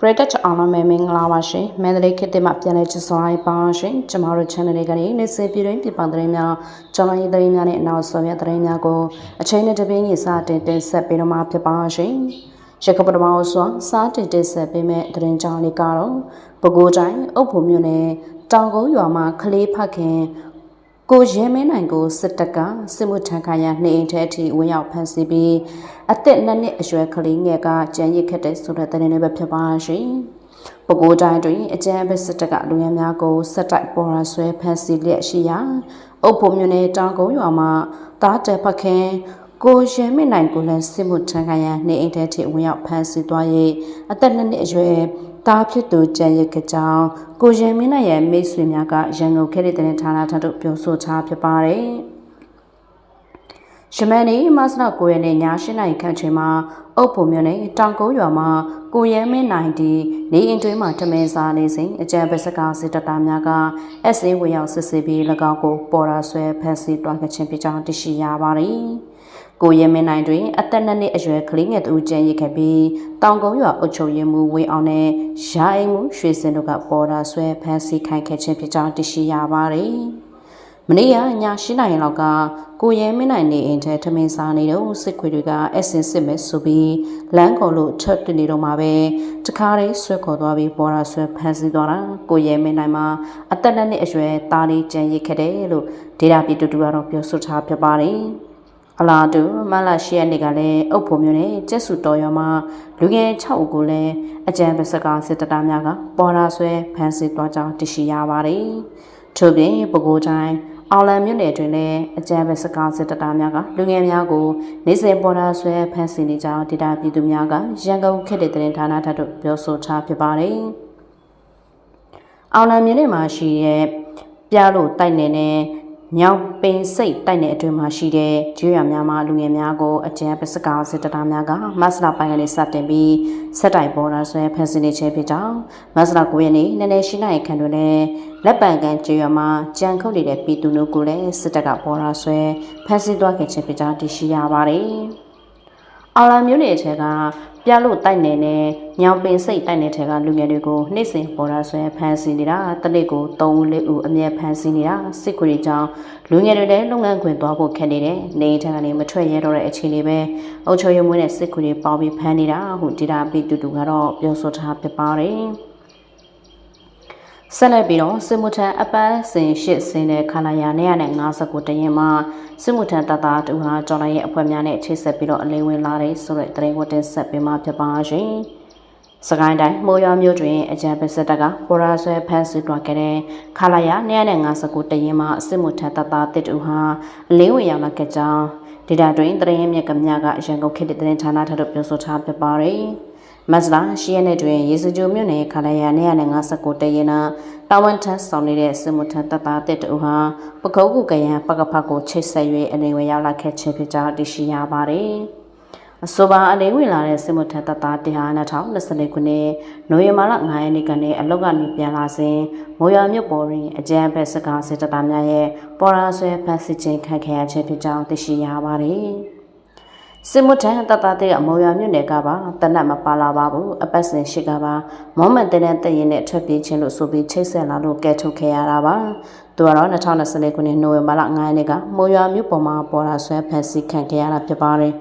ပရိသတ်အောင်လုံးပဲမင်္ဂလာပါရှင်မန္တလေးခေတ်သစ်မှာပြန်လည်ချစ်စွာပါရှင်ကျမတို့ channel လေးကနေနေ့စဉ်ပြည်တွင်းပြည်ပသတင်းများကျွန်တော်ရေးသတင်းများနဲ့အနောက်ဆုံးရသတင်းများကိုအချိန်နဲ့တပင်းကြီးစတင်တင်ဆက်ပေးတော့မှာဖြစ်ပါရှင်ရကပထမအောင်စွာစားတင်တင်ဆက်ပေးမဲ့သတင်းကြောင်းလေးကတော့ပဲခူးတိုင်းအုပ်ဖို့မြို့နယ်တောင်ကုန်းရွာမှာခလေးဖခင်ကိုရဲမင်းနိုင်ကိုစစ်တပ်ကစစ်မှုထမ်းခိုင်းရနေအိမ်ထဲအထိဝင်ရောက်ဖမ်းဆီးပြီး အသက်နှစ်နှစ်အရွယ်ကလေးငယ်ကကြံရစ်ခက်တဲ့ဆိုတဲ့တဲ့နေပဲဖြစ်ပါရှင်။ပဲခူးတိုင်းတွင်အကြမ်းဖက်စစ်တပ်ကလူငယ်များကိုစစ်တိုက်ပေါ်ရာဆွဲဖမ်းဆီးလျက်ရှိရာအုပ်ဖို့မြို့နယ်တောင်ကုန်းရွာမှာတားတယ်ဖခင်ကိုရဲမင်းနိုင်ကိုလည်းစစ်မှုထမ်းခိုင်းရနေအိမ်ထဲအထိဝင်ရောက်ဖမ်းဆီးသွား၍အသက်နှစ်နှစ်အရွယ်တားဖြစ်သူကြံရစ်ခကြောင်းကိုရင်မင်းနဲ့ရဲ့မိတ်ဆွေများကရန်ကုန်ခေတ်တဲ့ဌာနထပ်တို့ပြောဆိုချဖြစ်ပါတယ်။ ရှမန်နီမတ်လ9ရက်နေ့ည8:00နာရီခန့်ချိန်မှာအုပ်ဖို့မြို့နယ်တောင်ကုန်းရွာမှာကိုရဲမင်းနိုင်ဒီနေအိမ်တွင်းမှာတမင်စားနေစဉ်အကြံပစကားစစ်တပ်သားများကအစင်းဝင်ရောက်စစ်ဆေးပြီး၎င်းကိုပေါ်ရာဆွဲဖမ်းဆီးတွားခဲ့ခြင်းဖြစ်ကြောင်းသိရှိရပါတယ်။ကိုရဲမင်းနိုင်တွင်အသက်နှစ်နှစ်အရွယ်ကလေးငယ်တူကျန်ရစ်ခဲ့ပြီးတောင်ကုန်းရွာအုပ်ချုပ်ရေးမှူးဝေအောင်နဲ့ရာအိမ်မှုရွှေစင်တို့ကပေါ်တာဆွဲဖမ်းဆီးခိုင်းခဲ့ခြင်းဖြစ်ကြောင်းသိရှိရပါတယ်။ မနေ့ကည၈နာရီလောက်ကကိုရဲမင်းနိုင်နေအိမ်ထဲထမင်းစားနေတော့စစ်ခွေတွေကအစင်စစ်မဲ့ဆိုပြီးလမ်းခေါ်လို့ထပ်တနေတော့မှာပဲတခါတည်းဆွဲခေါ်သွားပြီးပေါ်တာဆွဲဖမ်းဆီးသွားတာကိုရဲမင်းနိုင်မှာအသက်နှစ်အရွယ်သားလေးကျန်ရစ်ခဲ့တယ်လို့ဒေတာပြည်တူတူကတော့ပြောဆိုထားဖြစ်ပါတယ်။အလားတူမလာရှိရနေကလည်းအုပ်ဖို့မျိုးနဲ့ကျက်စုတော်ရွာမှာလူငယ်6ဦးကိုလည်းအကြံပစကားစစ်တတာများကပေါ်ရာဆွဲဖမ်းဆီးသွားကြောင်းသိရှိရပါတယ်။ထို့ပြင်ပဲခူးတိုင်း အောင်လံမြို့နယ်တွင်လည်းအကြံပစကားစစ်တတာများကလူငယ်များကိုနေစဉ်ပေါ်ရာဆွဲဖမ်းဆီးနေကြောင်းဒေတာပြည်သူများကရန်ကုန်ခေတ်တဲ့တင်ဌာနထပ်တို့ပြောဆိုထားဖြစ်ပါတယ်။အောင်လံမြို့နယ်မှာရှိတဲ့ပြလို့တိုက်နေတဲ့ ညောင်ပင်စိတ်တိုက်တဲ့အတွင်းမှာရှိတဲ့ကျွေးရများမှာလူငယ်များကိုအကြံပစကားစစ်တတာများကမဆလာပိုင်းကနေစတင်ပြီးဆက်တိုင်ပေါ်လာဆွဲဖန်ဆင်းနေခြင်းဖြစ်ကြောင်းမဆလာ9ရက်နေ့နည်းနည်းရှိနိုင်ခန့်တွင်လည်းလက်ပံကန်ကျွေးရမှာကြံခုတ်နေတဲ့ပြည်သူတို့ကိုလည်းစစ်တပ်ကပေါ်လာဆွဲဖန်ဆင်းသွားခဲ့ခြင်းဖြစ်ကြောင်းသိရှိရပါတယ်။အောင်လာမျိုးနယ်ထဲက ပြလို့တိုက်နေတဲ့ညောင်ပင်စိတ်တိုက်နေတဲ့ကလူငယ်တွေကိုနှိမ့်စင်ပေါ်တာဆွဲဖမ်းဆီးနေတာတနစ်ကို3ဦး4ဦးအမြဲဖမ်းဆီးနေတာစစ်ခွေကြောင့်လူငယ်တွေလည်းလုပ်ငန်းခွင်သွားဖို့ခက်နေတယ်နေထံကနေမထွက်ရတော့တဲ့အခြေအနေပဲအုတ်ချုံရမွေးနဲ့စစ်ခွေပေါင်းပြီးဖမ်းနေတာဟုဒေတာပီတူတူကတော့ပြောဆိုထားဖြစ်ပါတယ် ဆက်လက်ပြီးတော့စစ်မှုထမ်းအပန်းစင်ရှစ်စင်တဲ့ခန္ဓာရာ959တရင်မှာစစ်မှုထမ်းတပ်သားတူဟာကျော်လိုင်းရဲ့အဖွဲ့များနဲ့ချိတ်ဆက်ပြီးတော့အလင်းဝင်လာတဲ့ဆိုတဲ့တရင်ကိုတင်ဆက်ပေးမှာဖြစ်ပါရှင်။စကိုင်းတိုင်းမိုးရွာမြို့တွင်အကြံပစစ်တပ်ကပေါ်ရာဆွဲဖမ်းဆီးတွားခဲ့တဲ့ခလာရ959တရင်မှာစစ်မှုထမ်းတပ်သားတစ်တူဟာအလင်းဝင်ရောက်လာခဲ့ကြောင်းဒေတာတွင်တရင်မြက်ကမြကရန်ကုန်ခေတ်တဲ့တင်ဌာနထပ်တို့ပြောဆိုထားဖြစ်ပါတယ်။ မတ်လာရှိရတဲ့တွင်ရေစကြိုမြို့နယ်ခလာရ959တရင်နာတာဝန်ထမ်းဆောင်နေတဲ့စစ်မှုထမ်းတပ်သားတစ်တူဟာပကုတ်ကုကရန်ပကဖတ်ကိုချိတ်ဆက်၍အနေဝင်ရောက်လာခဲ့ခြင်းဖြစ်ကြောင်းသိရှိရပါတယ်။အဆိုပါအနေဝင်လာတဲ့စစ်မှုထမ်းတပ်သားတရား2024ခုနှစ်နိုဝင်ဘာလ9ရက်နေ့ကနေအလောက်ကနေပြန်လာစဉ်မိုးရွာမြို့ပေါ်တွင်အကြမ်းဖက်စကားစစ်တပ်သားများရဲ့ပေါ်ရာဆွဲဖမ်းဆီးခြင်းခံခဲ့ရခြင်းဖြစ်ကြောင်းသိရှိရပါတယ်။ စစ်မှုထမ်းတတတဲ့အမော်ရမြို့နယ်ကပါတနတ်မပါလာပါဘူးအပတ်စဉ်ရှိကပါမောမန်တဲ့တဲ့တရင်နဲ့ထွက်ပြေးခြင်းလို့ဆိုပြီးချိတ်ဆက်လာလို့ကဲထုတ်ခဲ့ရတာပါသူကတော့2024ခုနှစ်နိုဝင်ဘာလ9ရက်နေ့ကမော်ရမြို့ပေါ်မှာပေါ်လာဆွဲဖန်စီခံခဲ့ရတာဖြစ်ပါတယ်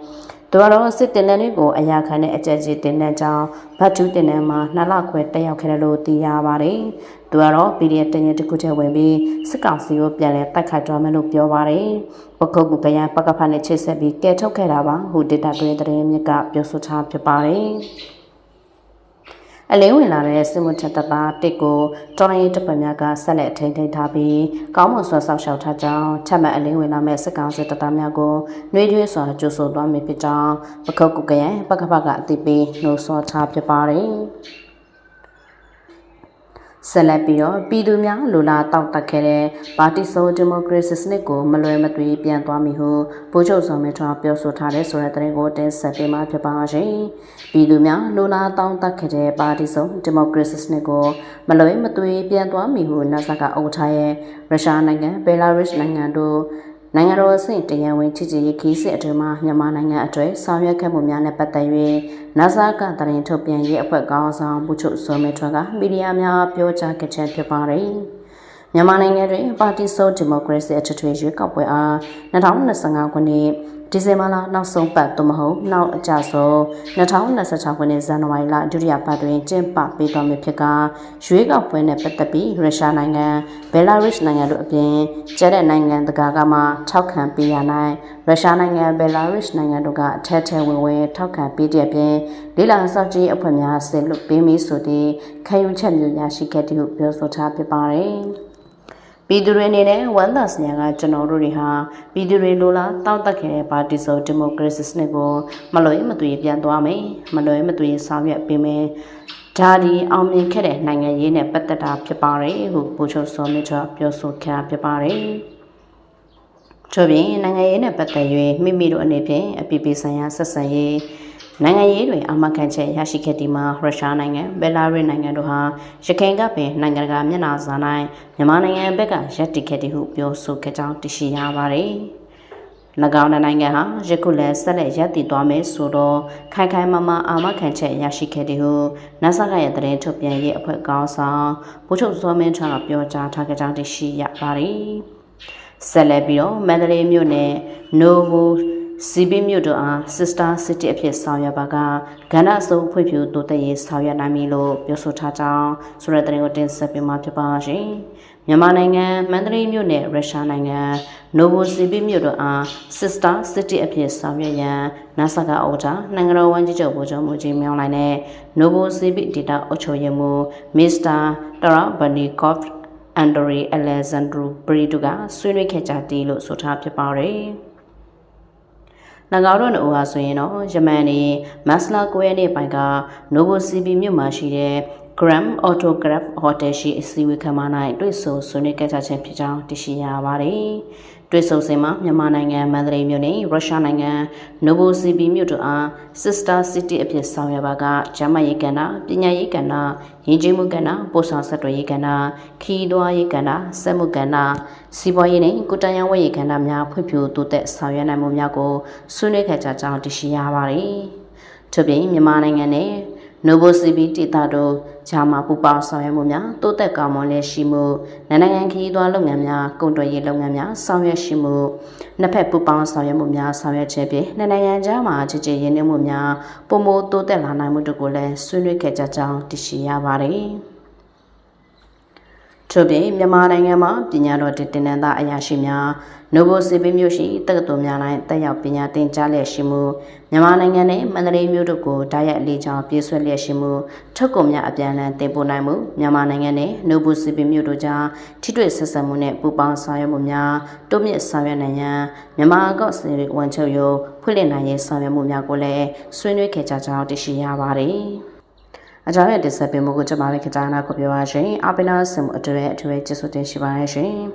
သူကတော့စစ်တင်တဲ့တွေကိုအရာခံတဲ့အကြက်ကြီးတင်တဲ့ကြောင်းဗတ်တူးတင်တဲ့မှာနှစ်လခွဲတက်ရောက်ခဲ့တယ်လို့သိရပါတယ်။ သူကတော့ PDF တင်ရင်တစ်ခုတည်းဝင်ပြီးစစ်ကောင်စီကိုပြန်လဲတိုက်ခိုက်သွားမယ်လို့ပြောပါတယ်။ပကုတ်ကူကရန်ပကဖနဲ့ချစ်ဆက်ပြီးကဲထုတ်ခဲ့တာပါ။ဟိုဒေတာတွင်တဲ့မြစ်ကပြောဆိုထားဖြစ်ပါတယ်။အလင်းဝင်လာတဲ့စစ်မှုထက်တပ်သားတစ်ကိုတော်ရင်တပ်ဖွဲ့များကဆက်လက်ထိန်းသိမ်းထားပြီးကောင်းမွန်စွာဆောက်ရှောက်ထားကြောင်းထပ်မံအလင်းဝင်လာမဲ့စစ်ကောင်စစ်တပ်သားများကိုနှွေးထွေးစွာကြိုဆိုသွားမည်ဖြစ်ကြောင်းပခုတ်ကုကရန်ပကပကအသိပေးနှိုးဆော်ထားဖြစ်ပါတယ်။ ဆက်လက်ပြီးတော့ပြည်သူများလူလာတောက်တက်ခဲ့တဲ့ပါတီဆိုဒီမိုကရေစီစနစ်ကိုမလွယ်မသွေပြန်သွားမည်ဟုဗိုလ်ချုပ်စောမင်းထွန်းပြောဆိုထားတဲ့ဆိုတဲ့သတင်းကိုတင်ဆက်ပေးမှာဖြစ်ပါရှင်။ပြည်သူများလူလာတောက်တက်ခဲ့တဲ့ပါတီဆိုဒီမိုကရေစီစနစ်ကိုမလွယ်မသွေပြန်သွားမည်ဟုနာဆာကဥထားရဲ့ရုရှားနိုင်ငံဘယ်လာရုစ်နိုင်ငံတို့ နိုင်ငံတော်အဆင့်တရားဝင်ချစ်ကြည်ရေးခီးစစ်အတွင်းမှာမြန်မာနိုင်ငံအတွင်းဆောင်ရွက်ခဲ့မှုများနဲ့ပတ်သက်၍နာဆာကတရင်ထုတ်ပြန်ရေးအဖွဲ့ကောင်းဆောင်မှုချုပ်စောမေထွန်းကမီဒီယာများပြောကြားခဲ့ခြင်းဖြစ်ပါတယ်။မြန်မာနိုင်ငံတွင်ပါတီစုံဒီမိုကရေစီအထွေထွေရွေးကောက်ပွဲအား2025ခုနှစ် ဒီဇင်ဘာလနောက်ဆုံးပတ်သို့မဟုတ်နောက်အကြဆုံး2026ခုနှစ်ဇန်နဝါရီလဒုတိယပတ်တွင်ကျင်းပပေးသွားမည်ဖြစ်ကရွေးကောက်ပွဲနှင့်ပတ်သက်ပြီးရုရှားနိုင်ငံဘယ်လာရုစ်နိုင်ငံတို့အပြင်ကျတဲ့နိုင်ငံတကာကမှထောက်ခံပေးရနိုင်ရုရှားနိုင်ငံဘယ်လာရုစ်နိုင်ငံတို့ကအထက်ထက်ဝင်ဝင်ထောက်ခံပေးတဲ့အပြင်ဒေလာဆော့ကြီးအဖွဲ့များဆင်လွတ်ပေးမည်ဆိုသည့်ခံယူချက်မျိုးရရှိခဲ့သည်ဟုပြောဆိုထားဖြစ်ပါတယ်။ ပြည်သူတွေအနေနဲ့ဝမ်းသာစရာကကျွန်တော်တို့တွေဟာပြည်သူတွေလိုလားတောက်တက်ခဲ့တဲ့ပါတီဆိုဒီမိုကရေစီစနစ်ကိုမလွယ်မသွေပြန်သွားမယ်မလွယ်မသွေဆောင်ရွက်ပေးမယ်ဒါဒီအောင်မြင်ခဲ့တဲ့နိုင်ငံရေးနဲ့ပတ်သက်တာဖြစ်ပါတယ်ဟုပူချုပ်စောမြတ်ပြောဆိုခဲ့တာဖြစ်ပါတယ်ထို့ပြင်နိုင်ငံရေးနဲ့ပတ်သက်၍မိမိတို့အနေဖြင့်အပြည်ပြည်ဆိုင်ရာဆက်ဆံရေး နိုင်ငံရေးတွင်အမခံချက်ရရှိခဲ့သည်မှာရုရှားနိုင်ငံဘယ်လာရုစ်နိုင်ငံတို့ဟာရခိုင်ကပင်နိုင်ငံတကာမျက်နှာစာ၌မြန်မာနိုင်ငံဘက်ကရပ်တည်ခဲ့သည်ဟုပြောဆိုခဲ့ကြောင်းသိရှိရပါတယ်။၎င်းနိုင်ငံဟာယခုလည်းဆက်လက်ရပ်တည်သွားမယ်ဆိုတော့ခိုင်ခိုင်မာမာအာမခံချက်ရရှိခဲ့သည်ဟုနာဆာကရဲ့တရင်ထုတ်ပြန်ရေးအဖွဲ့ကောင်းဆောင်ဗိုလ်ချုပ်စောမင်းထွန်းကပြောကြားထားကြကြောင်းသိရှိရပါတယ်။ဆက်လက်ပြီးတော့မန္တလေးမြို့နယ် Novo စီပင်းမြို့တို့အား Sister City အဖြစ်ဆောင်ရွက်ပါကကဏ္ဍအစုံဖွံ့ဖြိုးတိုးတက်ရေးဆောင်ရွက်နိုင်ပြီလို့ပြောဆိုထားကြောင်းဆိုတဲ့သတင်းကိုတင်ဆက်ပေးမှာဖြစ်ပါရှင်။မြန်မာနိုင်ငံမန္တလေးမြို့နယ်ရုရှားနိုင်ငံ Novo City မြို့တို့အား Sister City အဖြစ်ဆောင်ရွက်ရန် NASA ကအော်ဒါနိုင်ငံတော်ဝန်ကြီးချုပ်ဗိုလ်ချုပ်မှုကြီးမြောင်းလိုက်တဲ့ Novo City ဒေတာအုပ်ချုပ်ရေးမှူး Mr. Tara Banikov Andrei Alexandru Bridu ကဆွေးနွေးခဲ့ကြတယ်လို့ဆိုထားဖြစ်ပါတယ်။၎ င်းတို့နှစ်ဦးဟာဆိုရင်တော့ယမန်နေမတ်စလာ9ရက်နေ့ပိုင်းက Novo CB မြို့မှာရှိတဲ့ Gram Autograph Hotel ရှိအစည်းအဝေးခန်းမ၌တွေ့ဆုံဆွေးနွေးကြခြင်းဖြစ်ကြောင်းသိရှိရပါတယ်။တွေ့ဆုံစဉ်မှာမြန်မာနိုင်ငံမန္တလေးမြို့နဲ့ရုရှားနိုင်ငံ Novosibirsk မြို့တို့အား Sister City အဖြစ်ဆောင်ရွက်ပါကဂျမရေးကဏ္ဍပညာရေးကဏ္ဍရင်းချင်းမှုကဏ္ဍပို့ဆောင်ဆက်သွယ်ရေးကဏ္ဍခီးသွွားရေးကဏ္ဍစက်မှုကဏ္ဍစီးပွားရေးနဲ့ကုတရန်ဝယ်ရေးကဏ္ဍများဖွံ့ဖြိုးတိုးတက်ဆောင်ရွက်နိုင်မှုများကိုဆွေးနွေးခဲ့ကြကြောင်းသိရှိရပါတယ်။ထို့ပြင်မြန်မာနိုင်ငံနဲ့နိုဘိုစီဘီတီတာတို့ ဂျာမာပူပေါင်းဆောင်ရွက်မှုများတိုးတက်ကောင်းမွန်လက်ရှိမှုနိုင်ငံခရီးသွားလုပ်ငန်းများကုန်သွယ်ရေးလုပ်ငန်းများဆောင်ရွက်ရှိမှုနှစ်ဖက်ပူပေါင်းဆောင်ရွက်မှုများဆောင်ရွက်ခြင်းဖြင့်နိုင်ငံကြားမှာကြည်ကြည်ရင်းနှီးမှုများပုံမိုတိုးတက်လာနိုင်မှုတို့ကိုလည်းဆွေးနွေးခဲ့ကြကြောင်းသိရှိရပါတယ်။ ထို့ပြင်မြန်မာနိုင်ငံမှာပညာတော်တင်တင်နသားအရာရှိများနိုဘိုစီပီမြို့ရှိတက္ကသိုလ်များ၌တက်ရောက်ပညာသင်ကြားလျက်ရှိမှုမြန်မာနိုင်ငံနဲ့မန္တလေးမြို့တို့ကိုဓာတ်ရိုက်လေးချောင်းပြေးဆွဲလျက်ရှိမှုထုတ်ကုန်များအပြန်အလှန်တင်ပို့နိုင်မှုမြန်မာနိုင်ငံနဲ့နိုဘိုစီပီမြို့တို့ကြားထိတွေ့ဆက်ဆံမှုနဲ့ပူးပေါင်းဆောင်ရွက်မှုများတိုးမြင့်ဆောင်ရွက်နိုင်ရန်မြန်မာကော့စီဝန်ချုပ်ရုံးဖွင့်လှစ်နိုင်ရေးဆောင်ရွက်မှုများကိုလည်းဆွေးနွေးခဲ့ကြကြောင်းသိရှိရပါတယ်။ အကြမ်းရဲ့တင်ဆက်ပေးမှုကိုကျွန်မလည်းခကြားနာကိုပြောပါရှင်အပိနာစင်မှုအတွေ့အထွေကျေးဇူးတင်ရှိပါတယ်ရှင်